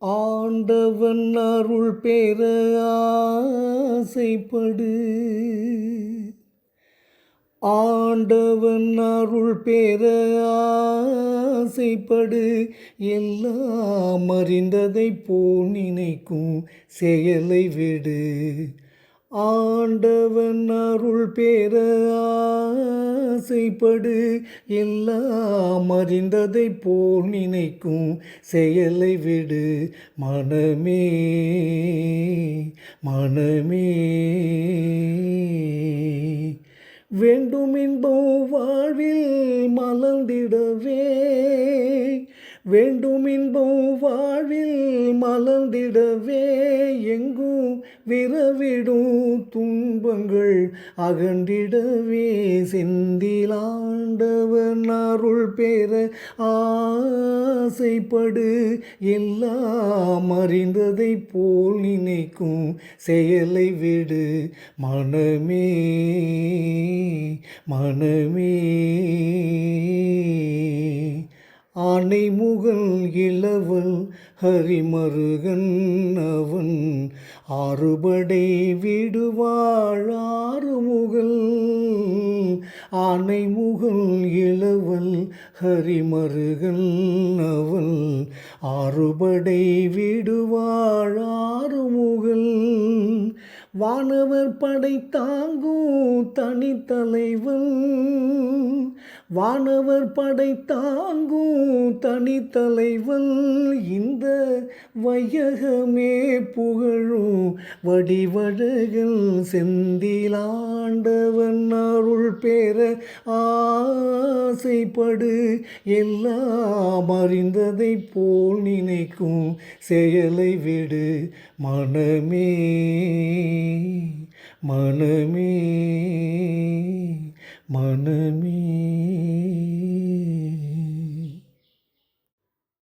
ஆண்டவன் அருள் பெற ஆசைப்படு. ஆண்டவன் அருள் பெற ஆசைப்படு. எல்லாம் அறிந்ததை போல் நினைக்கும் செயலை விடு. ஆண்டவன் அருள் பேர ஆசைப்படு. எல்லாம் அறிந்ததை போல் நினைக்கும் செயலை விடு. மனமே மனமே. வேண்டும் இன்பம் வாழ்வில் மலர்ந்திடவே. வேண்டும் இன்பம் வாழ்வில் மலர்ந்திடவே எங்கும் விரவிடும் துன்பங்கள் அகண்டிடவே செந்திலாண்டவன் அருள் பெற ஆசைப்படு. எல்லாம் அறிந்ததை போல் நினைக்கும் செயலை விடு. மனமே மனமே. ஆனை முகல் இளவல் ஹரிமருகன் அவன். ஆறுபடை விடுவாள் ஆறுமுகல் ஆனை முகல் இளவல் ஹரிமருகன் அவள் ஆறுபடை விடுவாள் ஆறுமுகல் வானவர் படை தாங்கும் தனித்தலைவன். வானவர் படை தாங்கும் தனித்தலைவன். இந்த வையகமே புகழும் வடிவழகன். செந்திலாண்டவன் அருள் ஆ ஆசைப்படு. எல்லாம் அறிந்ததை போல் நினைக்கும் செயலை விடு. மனமே மனமே மனமே.